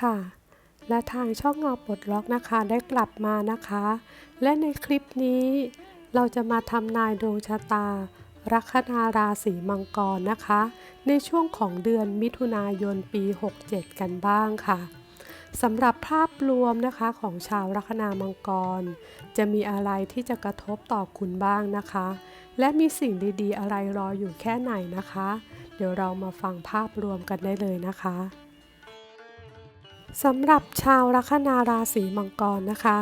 ค่ะ และทางช่องเงาปลดล็อกนะคะได้กลับมานะคะ และในคลิปนี้เราจะมาทำนายดวงชะตา ลัคนาราศีมังกรนะคะ ในช่วงของเดือนมิถุนายนปี 67 กันบ้างค่ะสำหรับภาพรวมนะคะของชาวลัคนามังกร จะมีอะไรที่จะกระทบต่อคุณบ้างนะคะ และมีสิ่งดีๆ อะไรรออยู่แค่ไหนนะคะ เดี๋ยวเรามาฟังภาพรวมกันได้เลยนะคะ สำหรับชาวลัคนาราศีมังกรนะคะ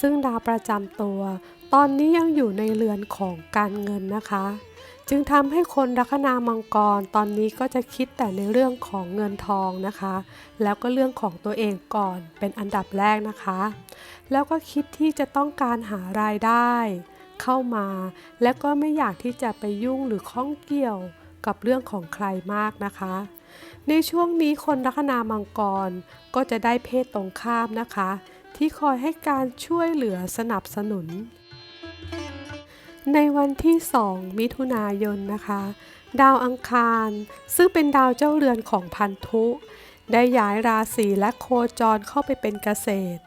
ซึ่งดาวประจำตัว ตอนนี้ยังอยู่ในเรือนของการเงินนะคะ จึงทำให้คนลัคนามังกรตอนนี้ก็จะคิดแต่ในเรื่องของเงินทองนะคะ แล้วก็เรื่องของตัวเองก่อนเป็นอันดับแรกนะคะ แล้วก็คิดที่จะต้องการหารายได้ เข้ามา และก็ไม่อยากที่จะไปยุ่งหรือข้องเกี่ยวกับเรื่องของใครมากนะคะ ในช่วงนี้คนลัคนามังกรก็จะได้เพศตรงข้ามนะคะ ที่คอยให้การช่วยเหลือสนับสนุน ในวันที่ 2 มิถุนายนนะคะ ดาวอังคาร ซึ่งเป็นดาวเจ้าเรือนของพันธุ ได้ย้ายราศีและโคจรเข้าไปเป็นเกษตร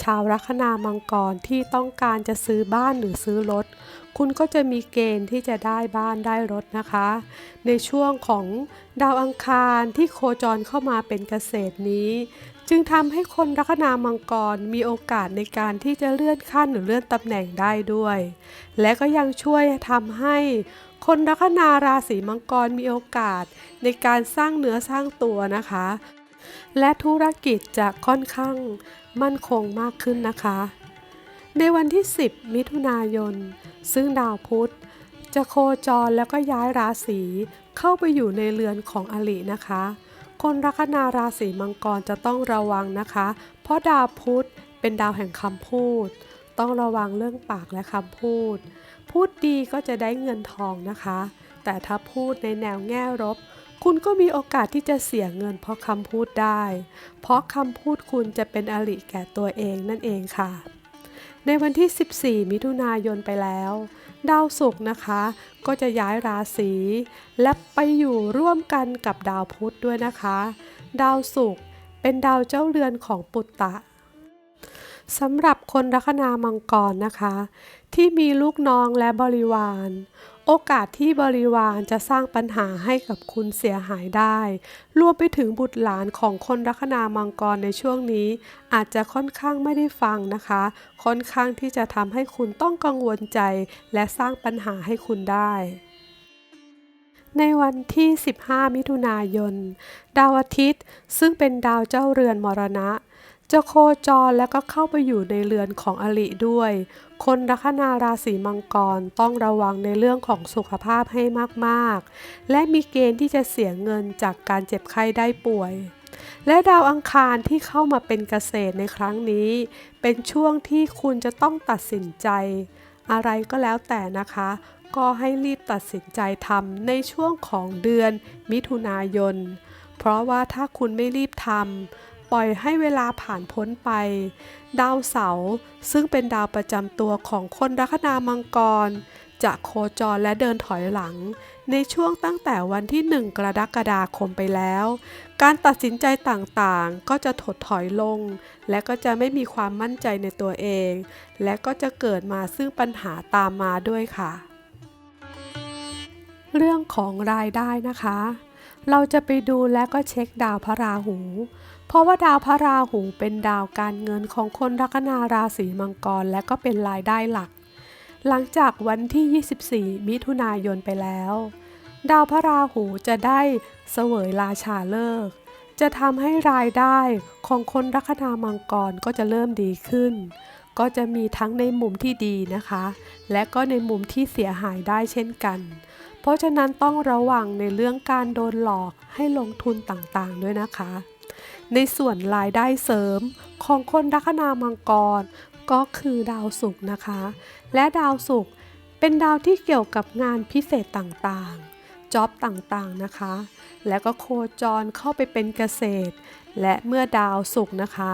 ชาวลัคนามังกรที่ต้องการจะซื้อบ้านหรือซื้อรถ คุณก็จะมีเกณฑ์ที่จะได้บ้านได้รถนะคะ ในช่วงของดาวอังคารที่โคจรเข้ามาเป็นเกษตรนี้ จึงทำให้คนลัคนามังกรมีโอกาสในการที่จะเลื่อนขั้นหรือเลื่อนตำแหน่งได้ด้วย และก็ยังช่วยทำให้คนลัคนาราศีมังกรมีโอกาสในการสร้างเนื้อสร้างตัวนะคะ และธุรกิจจะค่อนข้างมั่นคงมากขึ้นนะคะ ในวันที่ 10 มิถุนายน ซึ่งดาวพุธจะโคจรแล้วก็ย้ายราศีเข้าไปอยู่ในเรือนของอลินะคะ คนลัคนาราศีมังกรจะต้องระวังนะคะ เพราะดาวพุธเป็นดาวแห่งคำพูด ต้องระวังเรื่องปากและคำพูด พูดดีก็จะได้เงินทองนะคะ แต่ถ้าพูดในแนวแง่ลบคุณก็มีโอกาสที่จะเสียเงินเพราะคำพูดได้ เพราะคำพูดคุณจะเป็นอริแก่ตัวเองนั่นเองค่ะ ในวันที่ 14 มิถุนายนไปแล้ว ดาวศุกร์นะคะ ก็จะย้ายราศีและไปอยู่ร่วมกันกับดาวพุธด้วยนะคะ ดาวศุกร์เป็นดาวเจ้าเรือนของปุตตะสำหรับคนลัคนามังกรนะคะ ที่มีลูกน้องและบริวาร โอกาสที่บริวารจะสร้างปัญหาให้กับคุณเสียหายได้ รวมไปถึงบุตรหลานของคนลัคนามังกรในช่วงนี้ อาจจะค่อนข้างไม่ได้ฟังนะคะ ค่อนข้างที่จะทำให้คุณต้องกังวลใจ และสร้างปัญหาให้คุณได้ในวันที่ 15 มิถุนายน ดาวอาทิตย์ ซึ่งเป็นดาวเจ้าเรือนมรณะ จะโคจรแล้วก็เข้าไปอยู่ในเรือนของอลิด้วย คนลัคนาราศีมังกรต้องระวังในเรื่องของสุขภาพให้มากๆ และมีเกณฑ์ที่จะเสียเงินจากการเจ็บไข้ได้ป่วย และดาวอังคารที่เข้ามาเป็นเกษตรในครั้งนี้ เป็นช่วงที่คุณจะต้องตัดสินใจ อะไรก็แล้วแต่นะคะ ก็ให้รีบตัดสินใจทำในช่วงของเดือนมิถุนายน เพราะว่าถ้าคุณไม่รีบทำ ปล่อยให้เวลาผ่านพ้นไป ดาวเสาร์ซึ่งเป็นดาวประจำตัวของคนลัคนามังกร จะโคจรและเดินถอยหลัง ในช่วงตั้งแต่วันที่ 1 กรกฎาคมไปแล้ว การตัดสินใจต่างๆ ก็จะถดถอยลง และก็จะไม่มีความมั่นใจในตัวเอง และก็จะเกิดมาซึ่งปัญหาตามมาด้วยค่ะ เรื่องของรายได้นะคะ เราจะไปดูและก็เช็คดาวพระราหู เพราะว่าดาวพระราหูเป็นดาวการเงินของคนลัคนาราศีมังกรและก็เป็นรายได้หลัก หลังจากวันที่ 24 มิถุนายนไปแล้ว ดาวพระราหูจะได้เสวยราชาเลิกษ์จะทำให้รายได้ของคนลัคนามังกรก็จะเริ่มดีขึ้น ก็จะมีทั้งในมุมที่ดีนะคะ และก็ในมุมที่เสียหายได้เช่นกัน เพราะฉะนั้นต้องระวังในเรื่องการโดนหลอกให้ลงทุนต่างๆ ด้วยนะคะ ในส่วนรายได้เสริมของคนลัคนามังกร ก็คือดาวศุกร์นะคะ และดาวศุกร์เป็นดาวที่เกี่ยวกับงานพิเศษต่างๆ จ็อบต่างๆนะคะ และก็โคจรเข้าไปเป็นเกษตร และเมื่อดาวศุกร์นะคะ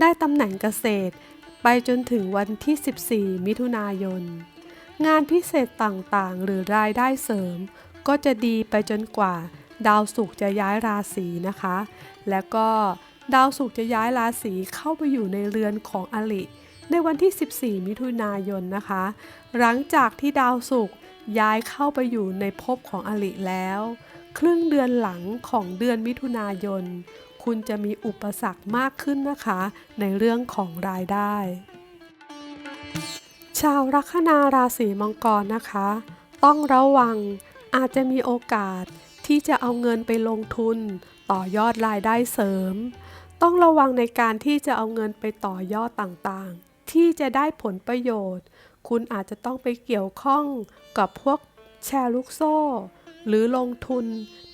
ได้ตำแหน่งเกษตร ไปจนถึงวันที่ 14 มิถุนายน งานพิเศษต่างๆ หรือรายได้เสริม ก็จะดีไปจนกว่า ดาวศุกร์จะย้ายราศีนะคะ และก็ดาวศุกร์จะย้ายราศีเข้าไปอยู่ในเรือนของอลิ ในวันที่ 14 มิถุนายนนะคะ หลังจากที่ดาวศุกร์ย้ายเข้าไปอยู่ในภพของอลิแล้ว ครึ่งเดือนหลังของเดือนมิถุนายน คุณจะมีอุปสรรคมากขึ้นนะคะ ในเรื่องของรายได้ ชาวลัคนาราศีมังกรนะคะ ต้องระวังอาจจะมีโอกาสที่จะเอาเงินไปลงทุน ต่อยอดรายได้เสริม ต้องระวังในการที่จะเอาเงินไปต่อยอดต่างๆ ที่จะได้ผลประโยชน์ คุณอาจจะต้องไปเกี่ยวข้องกับพวกแชร์ลูกโซ่ หรือลงทุน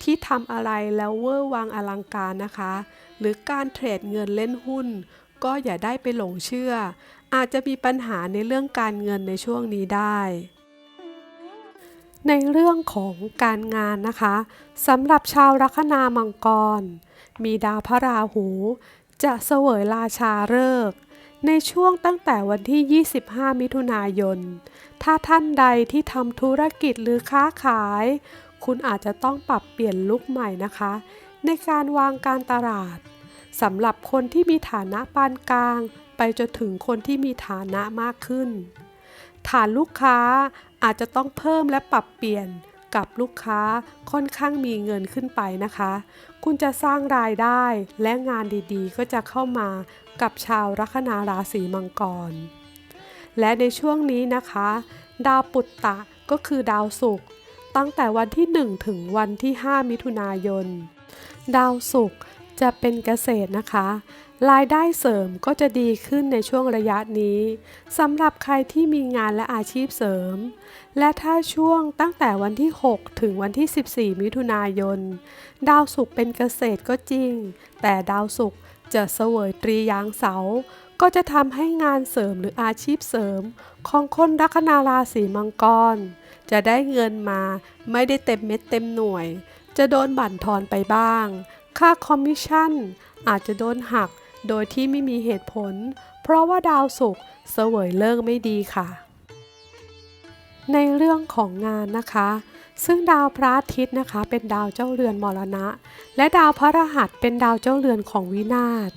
ที่ทำอะไรแล้วเวอร์วังอลังการนะคะ หรือการเทรดเงินเล่นหุ้น ก็อย่าได้ไปหลงเชื่อ อาจจะมีปัญหาในเรื่องการเงินในช่วงนี้ได้ ในเรื่องของการงานนะคะสำหรับชาวลัคนามังกร มีดาวพระราหู จะเสวยราชาฤกษ์ในช่วงตั้งแต่วันที่ 25 มิถุนายน ถ้าท่านใดที่ทำธุรกิจหรือค้าขาย คุณอาจจะต้องปรับเปลี่ยนลุคใหม่นะคะ ในการวางการตลาดสำหรับคนที่มีฐานะปานกลาง ไปจนถึงคนที่มีฐานะมากขึ้น ฐานลูกค้าอาจจะต้องเพิ่มและปรับเปลี่ยนกับลูกค้าค่อนข้างมีเงินขึ้นไปนะคะ คุณจะสร้างรายได้และงานดีๆ ก็จะเข้ามากับชาวลัคนาราศีมังกร และในช่วงนี้นะคะ ดาวปุตตะก็คือดาวศุกร์ตั้งแต่วันที่ 1 ถึงวันที่ 5 มิถุนายน ดาวศุกร์จะเป็นเกษตรนะคะ รายได้เสริมก็จะดีขึ้นในช่วงระยะนี้สำหรับใครที่มีงานและอาชีพเสริม และถ้าช่วงตั้งแต่วันที่ 6 ถึงวันที่ 14 มิถุนายน ดาวศุกร์เป็นเกษตรก็จริง แต่ดาวศุกร์จะเสวยตรียางเสา ก็จะทำให้งานเสริมหรืออาชีพเสริม ของคนลัคนาราศีมังกร จะได้เงินมาไม่ได้เต็มเม็ดเต็มหน่วย จะโดนบั่นทอนไปบ้าง ค่าคอมมิชชั่นอาจจะโดนหัก โดยที่ไม่มีเหตุผล เพราะว่าดาวศุกร์เสวยเลิกไม่ดีค่ะ ในเรื่องของงานนะคะ ซึ่งดาวพระอาทิตย์นะคะ เป็นดาวเจ้าเรือนมรณะ และดาวพระรหัสเป็นดาวเจ้าเรือนของวินาศ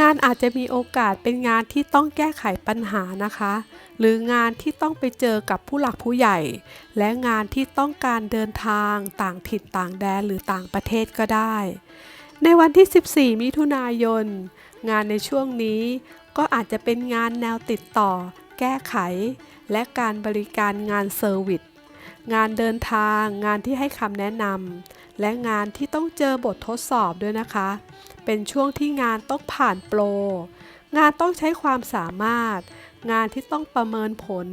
งานอาจจะมีโอกาสเป็นงานที่ต้องแก้ไขปัญหานะคะ หรืองานที่ต้องไปเจอกับผู้หลักผู้ใหญ่ และงานที่ต้องการเดินทางต่างถิ่นต่างแดนหรือต่างประเทศก็ได้ ในวันที่ 14 มิถุนายน งานในช่วงนี้ก็อาจจะเป็นงานแนวติดต่อ แก้ไข และการบริการงานเซอร์วิส งานเดินทาง งานที่ให้คำแนะนำ และงานที่ต้องเจอบททดสอบด้วยนะคะ เป็นช่วงที่งานต้องผ่านโปร งานต้องใช้ความสามารถ งานที่ต้องประเมินผล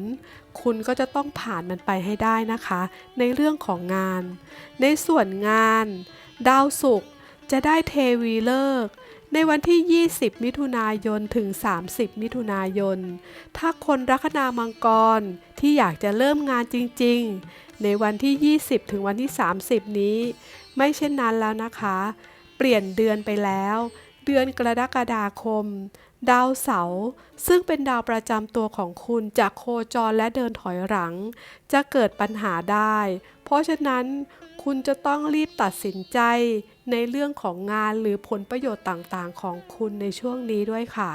คุณก็จะต้องผ่านมันไปให้ได้นะคะ ในเรื่องของงาน ในส่วนงาน ดาวศุกร์จะได้เทวีเลิก ในวันที่ 20 มิถุนายนถึง 30 มิถุนายน ถ้าคนลัคนามังกรที่อยากจะเริ่มงานจริงๆ ในวันที่ 20 ถึงวันที่ 30 นี้ ไม่เช่นนั้นแล้วนะคะ เปลี่ยนเดือนไปแล้ว เดือนกรกฎาคม ดาวเสาร์ซึ่งเป็นดาวประจำตัวของคุณจะโคจรและเดินถอยหลัง จะเกิดปัญหาได้ เพราะฉะนั้นคุณจะต้องรีบตัดสินใจ ในเรื่องของงานหรือผลประโยชน์ต่างๆ ของคุณในช่วงนี้ด้วยค่ะ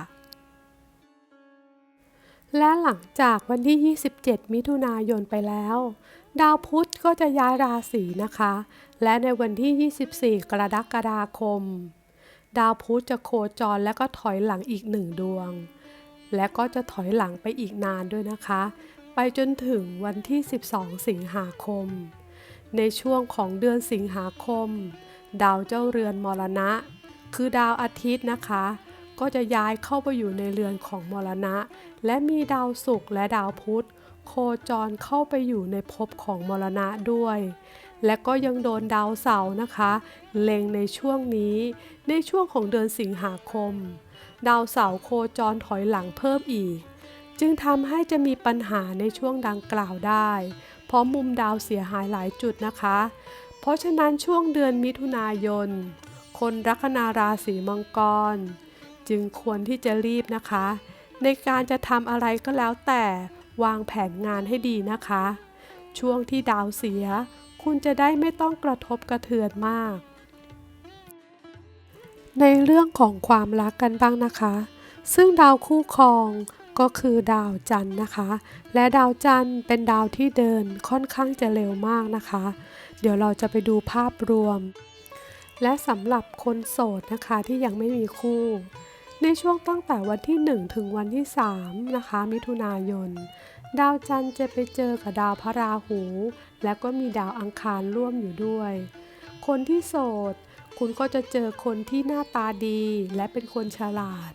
และหลังจากวันที่ 27 มิถุนายนไปแล้ว ดาวพุธก็จะย้ายราศีนะคะ และในวันที่ 24 กรกฎาคม ดาวพุธจะโคจรและก็ถอยหลังอีกหนึ่งดวง และก็จะถอยหลังไปอีกนานด้วยนะคะ ไปจนถึงวันที่ 12 สิงหาคม ในช่วงของเดือนสิงหาคม ดาวเจ้าเรือนมรณะ คือดาวอาทิตย์นะคะ ก็จะย้ายเข้าไปอยู่ในเรือนของมรณะ และมีดาวศุกร์และดาวพุธ โคจรเข้าไปอยู่ในภพของมรณะด้วย และก็ยังโดนดาวเสาร์นะคะ เล็งในช่วงนี้ ในช่วงของเดือนสิงหาคม ดาวเสาร์โคจรถอยหลังเพิ่มอีก จึงทำให้จะมีปัญหาในช่วงดังกล่าวได้ เพราะมุมดาวเสียหายหลายจุดนะคะ เพราะฉะนั้นช่วงเดือนมิถุนายน คนลัคนาราศีมังกร จึงควรที่จะรีบนะคะ ในการจะทำอะไรก็แล้วแต่วางแผนงานให้ดีนะคะ ช่วงที่ดาวเสีย คุณจะได้ไม่ต้องกระทบกระเทือนมาก ในเรื่องของความรักกันบ้างนะคะ ซึ่งดาวคู่ครอง ก็คือดาวจันทร์นะคะ และดาวจันทร์เป็นดาวที่เดินค่อนข้างจะเร็วมากนะคะ เดี๋ยวเราจะไปดูภาพรวม และสำหรับคนโสดนะคะที่ยังไม่มีคู่ ในช่วงตั้งแต่วันที่ 1 ถึงวันที่ 3 นะคะ มิถุนายน ดาวจันทร์จะไปเจอกับดาวพระราหู และก็มีดาวอังคารร่วมอยู่ด้วย คนที่โสด คุณก็จะเจอคนที่หน้าตาดี และเป็นคนฉลาด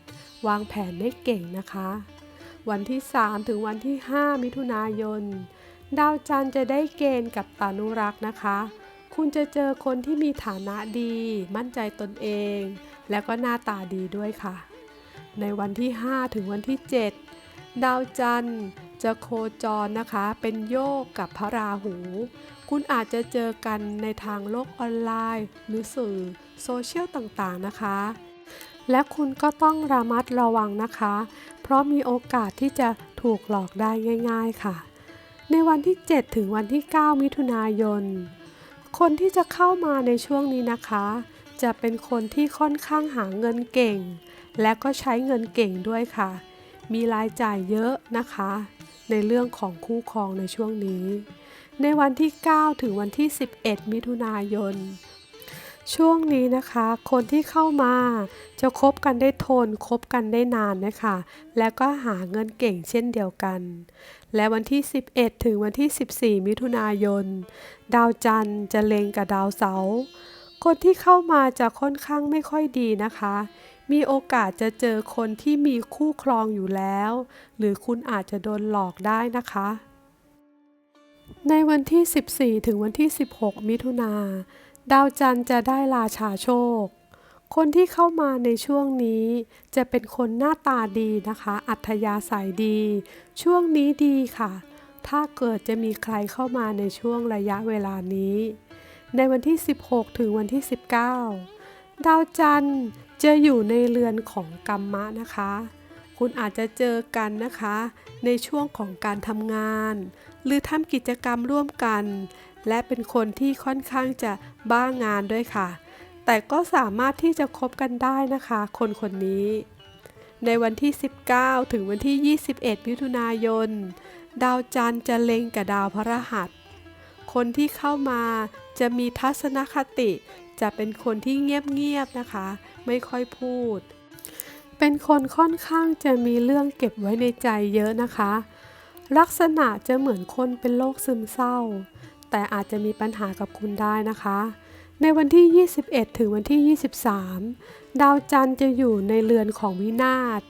วางแผนได้เก่งนะคะ วันที่ 3 ถึงวันที่ 5 มิถุนายน ดาวจันทร์จะได้เกณฑ์กับตานุรักษ์นะคะ คุณจะเจอคนที่มีฐานะดี มั่นใจตนเอง และก็หน้าตาดีด้วยค่ะ ในวันที่ 5 ถึงวันที่ 7 ดาวจันทร์จะโคจรนะคะ เป็นโยกกับพระราหู คุณอาจจะเจอกันในทางโลกออนไลน์ หรือสื่อโซเชียลต่างๆนะคะและคุณก็ต้องระมัดระวังนะคะ ราะมีโอกาสที่จะถูกหลอกได้ง่าย ๆค่ะ ในวันที่ 7 ถึงวันที่ 9 มิถุนายน คนที่จะเข้ามาในช่วงนี้นะคะ จะเป็นคนที่ค่อนข้างหาเงินเก่ง และก็ใช้เงินเก่งด้วยค่ะ มีรายจ่ายเยอะนะคะ ในเรื่องของคู่ครองในช่วงนี้ ในวันที่ 9 ถึงวันที่ 11 มิถุนายน ช่วงนี้นะคะ คนที่เข้ามาจะคบกันได้ทนคบกันได้นานนะคะ และก็หาเงินเก่งเช่นเดียวกัน และวันที่ 11 ถึงวันที่ 14 มิถุนายน ดาวจันทร์จะเล็งกับดาวเสาร์คนที่เข้ามาจะค่อนข้างไม่ค่อยดีนะคะ มีโอกาสจะเจอคนที่มีคู่ครองอยู่แล้ว หรือคุณอาจจะโดนหลอกได้นะคะ ในวันที่ 14 ถึงวันที่ 16 มิถุนา ดาวจันทร์จะได้ราชาโชค คนที่เข้ามาในช่วงนี้ จะเป็นคนหน้าตาดีนะคะ อัธยาศัยดี ช่วงนี้ดีค่ะ ถ้าเกิดจะมีใครเข้ามาในช่วงระยะเวลานี้ ในวันที่ 16 ถึงวันที่ 19 ดาวจันทร์จะอยู่ในเรือนของกัมมะนะคะ คุณอาจจะเจอกันนะคะ ในช่วงของการทำงาน หรือทำกิจกรรมร่วมกัน และเป็นคนที่ค่อนข้างจะบ้างานด้วยค่ะ แต่ก็สามารถที่จะคบกันได้นะคะ คนคนนี้ ในวันที่ 19 ถึงวันที่ 21 มิถุนายน ดาวจันทร์จะเล็งกับดาวพระหัส คนที่เข้ามาจะมีทัศนคติ จะเป็นคนที่เงียบๆนะคะ ไม่ค่อยพูด เป็นคนค่อนข้างจะมีเรื่องเก็บไว้ในใจเยอะนะคะ ลักษณะจะเหมือนคนเป็นโรคซึมเศร้า แต่อาจจะมีปัญหากับคุณได้นะคะ ในวันที่ 21 ถึงวันที่ 23 ดาวจันทร์จะอยู่ในเรือนของวินาศ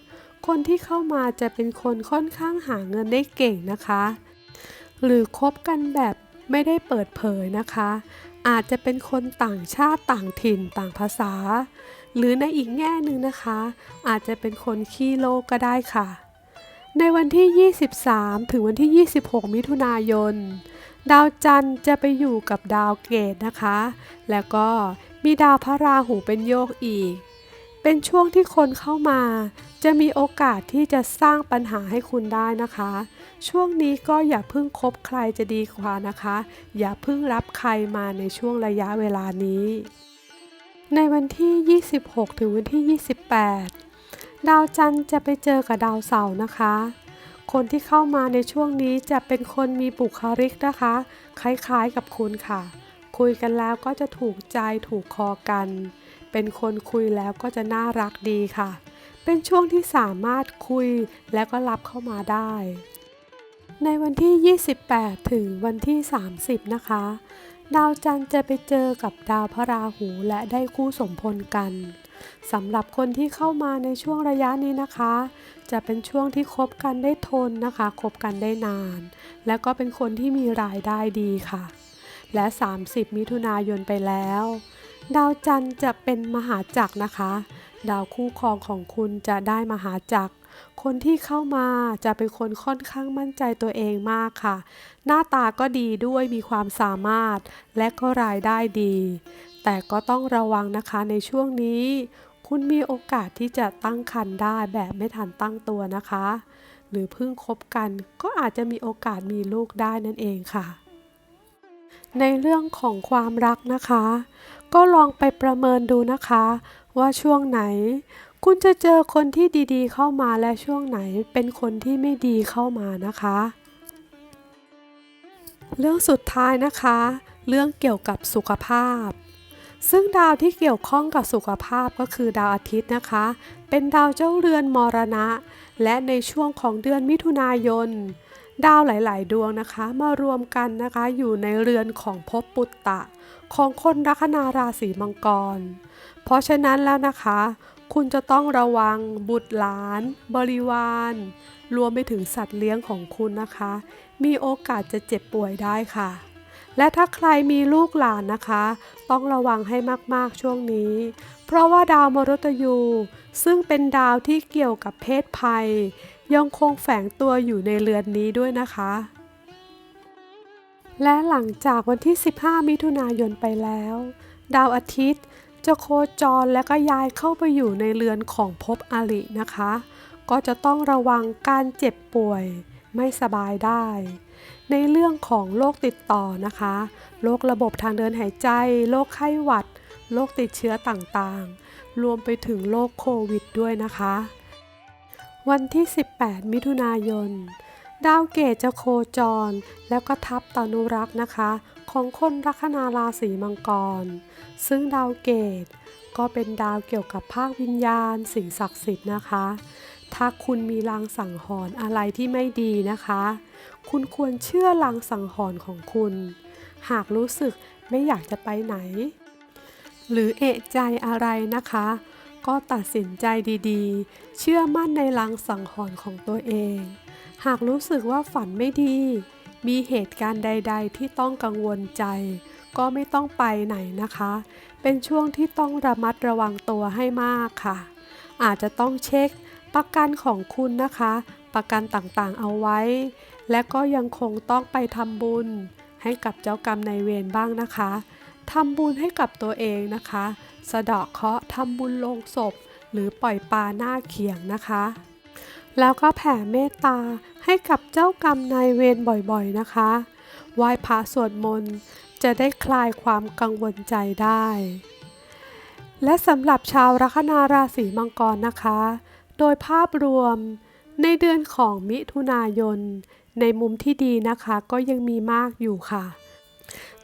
คนที่เข้ามาจะเป็นคนค่อนข้างหาเงินได้เก่งนะคะ หรือคบกันแบบไม่ได้เปิดเผยนะคะ อาจจะเป็นคนต่างชาติต่างถิ่นต่างภาษา หรือในอีกแง่หนึ่งนะคะ อาจจะเป็นคนขี้โลกก็ได้ค่ะ ในวันที่ 23 ถึงวันที่ 26 มิถุนายน ดาวจันทร์จะไปอยู่กับดาวเกตนะคะ แล้วก็มีดาวพระราหูเป็นโยกอีก เป็นช่วงที่คนเข้ามา จะมีโอกาสที่จะสร้างปัญหาให้คุณได้นะคะ ช่วงนี้ก็อย่าเพิ่งคบใครจะดีกว่านะคะ อย่าเพิ่งรับใครมาในช่วงระยะเวลานี้ ในวันที่ 26 ถึงวันที่ 28 ดาวจันทร์จะไปเจอกับดาวเสาร์นะคะ คนที่เข้ามาในช่วงนี้จะเป็นคนมีบุคลิกนะคะ คล้ายๆกับคุณค่ะ คุยกันแล้วก็จะถูกใจถูกคอกัน เป็นคนคุยแล้วก็จะน่ารักดีค่ะ เป็นช่วงที่สามารถคุยและก็รับเข้ามาได้ ในวันที่ 28 ถึงวันที่ 30 นะคะ ดาวจันทร์จะไปเจอกับดาวพระราหูและได้คู่สมพลกันสำหรับคนที่เข้ามาในช่วงระยะนี้นะคะ จะเป็นช่วงที่คบกันได้ทนนะคะคบกันได้นาน และก็เป็นคนที่มีรายได้ดีค่ะ และ 30 มิถุนายนไปแล้ว ดาวจันทร์จะเป็นมหาจักรนะคะ ดาวคู่ครองของคุณจะได้มหาจักร คนที่เข้ามาจะเป็นคนค่อนข้างมั่นใจตัวเองมากค่ะ หน้าตาก็ดีด้วยมีความสามารถ และก็รายได้ดี แต่ก็ต้องระวังนะคะในช่วงนี้ คุณมีโอกาสที่จะตั้งครรภ์ได้แบบไม่ทันตั้งตัวนะคะ หรือเพิ่งคบกันก็อาจจะมีโอกาสมีลูกได้นั่นเองค่ะในเรื่องของความรักนะคะ ก็ลองไปประเมินดูนะคะ ว่าช่วงไหน คุณจะเจอคนที่ดีๆเข้ามาและช่วงไหนเป็นคนที่ไม่ดีเข้ามานะคะ เรื่องสุดท้ายนะคะ เรื่องเกี่ยวกับสุขภาพ ซึ่งดาวที่เกี่ยวข้องกับสุขภาพก็คือดาวอาทิตย์นะคะ เป็นดาวเจ้าเรือนมรณะ และในช่วงของเดือนมิถุนายน ดาวหลาย ๆ ดวงนะคะ มารวมกันนะคะ อยู่ในเรือนของภพปุตตะ ของคนลัคนาราศีมังกร เพราะฉะนั้นแล้วนะคะ คุณจะต้องระวังบุตรหลาน บริวาร รวมไปถึงสัตว์เลี้ยงของคุณนะคะ มีโอกาสจะเจ็บป่วยได้ค่ะ และถ้าใครมีลูกหลานนะคะ ต้องระวังให้มากๆช่วงนี้ เพราะว่าดาวมฤตยู ซึ่งเป็นดาวที่เกี่ยวกับเพศภัย ยังคงแฝงตัวอยู่ในเรือนนี้ด้วยนะคะและหลังจากวันที่ 15 มิถุนายนไปแล้ว ดาวอาทิตย์ จะโคจรและก็ย้ายเข้าไปอยู่ในเรือนของภพอรินะคะ ก็จะต้องระวังการเจ็บป่วยไม่สบายได้ ในเรื่องของโรคติดต่อนะคะโรคระบบทางเดินหายใจโรคไข้หวัดโรคติดเชื้อต่างๆ รวมไปถึงโรคโควิดด้วยนะคะ วันที่ 18 มิถุนายน ดาวเกตจะโคจร แล้วก็ทับตานุรักษ์นะคะ ของคนลัคนาราศีมังกร ซึ่งดาวเกตก็เป็นดาวเกี่ยวกับภาควิญญาณ สิ่งศักดิ์สิทธิ์นะคะ ถ้าคุณมีลางสังหรณ์อะไรที่ไม่ดีนะคะ คุณควรเชื่อลางสังหรณ์ของคุณ หากรู้สึกไม่อยากจะไปไหน หรือเอะใจอะไรนะคะ ก็ตัดสินใจดีๆ เชื่อมั่นในลางสังหรณ์ของตัวเอง หากรู้สึกว่าฝันไม่ดี มีเหตุการณ์ใด ๆ ที่ต้องกังวลใจ ก็ไม่ต้องไปไหนนะคะ เป็นช่วงที่ต้องระมัดระวังตัวให้มากค่ะ อาจจะต้องเช็คประกันของคุณนะคะ ประกันต่างๆเอาไว้ และก็ยังคงต้องไปทำบุญ ให้กับเจ้ากรรมนายเวรบ้างนะคะทำบุญให้กับตัวเองนะคะ สะเดาะเคราะห์ทำบุญลงศพ หรือปล่อยปลาหน้าเขียงนะคะ แล้วก็แผ่เมตตาให้กับเจ้ากรรมนายเวรบ่อยๆนะคะไหว้พระสวดมนต์จะได้คลายความกังวลใจได้ และสำหรับชาวลัคนาราศีมังกรนะคะ โดยภาพรวมในเดือนของมิถุนายน ในมุมที่ดีนะคะก็ยังมีมากอยู่ค่ะ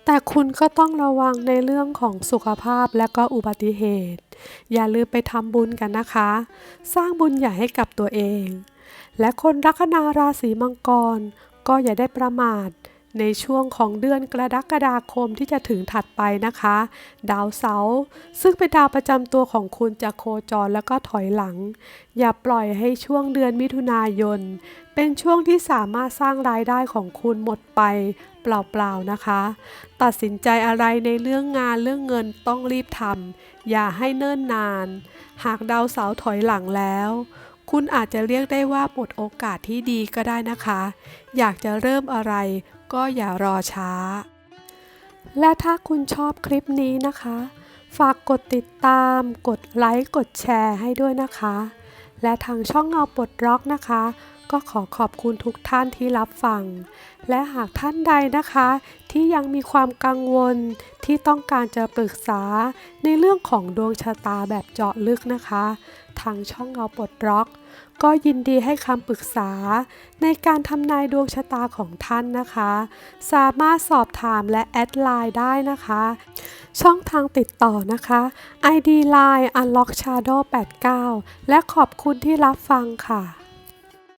แต่คุณก็ต้องระวังในเรื่องของสุขภาพและก็อุบัติเหตุ อย่าลืมไปทำบุญกันนะคะ สร้างบุญใหญ่ให้กับตัวเอง และคนลัคนาราศีมังกร ก็อย่าได้ประมาท ในช่วงของเดือนกรกฎาคมที่จะถึงถัดไปนะคะ ดาวเสาร์ซึ่งเป็นดาวประจำตัวของคุณจะโคจรแล้วก็ถอยหลัง อย่าปล่อยให้ช่วงเดือนมิถุนายน เป็นช่วงที่สามารถสร้างรายได้ของคุณหมดไปเปล่าๆนะคะ ตัดสินใจอะไรในเรื่องงานเรื่องเงินต้องรีบทำอย่าให้เนิ่นนาน หากดาวเสาร์ถอยหลังแล้วคุณอาจจะเรียกได้ว่าหมดโอกาสที่ดีก็ได้นะคะ อยากจะเริ่มอะไร ก็อย่ารอช้า และถ้าคุณชอบคลิปนี้นะคะ ฝากกดติดตาม กดไลค์ กดแชร์ให้ด้วยนะคะ และทางช่องเงาปลดล็อกนะคะ ก็ขอขอบคุณทุกท่านที่รับฟัง และหากท่านใดนะคะ ที่ยังมีความกังวลที่ต้องการจะปรึกษาในเรื่องของดวงชะตาแบบเจาะลึกนะคะ ทางช่องเงาปลดล็อก ก็ยินดีให้คำปรึกษา ในการทำนายดวงชะตาของท่านนะคะ สามารถสอบถามและแอดไลน์ได้นะคะ ช่องทางติดต่อนะคะ ID Line Unlock Shadow 89 และขอบคุณที่รับฟังค่ะ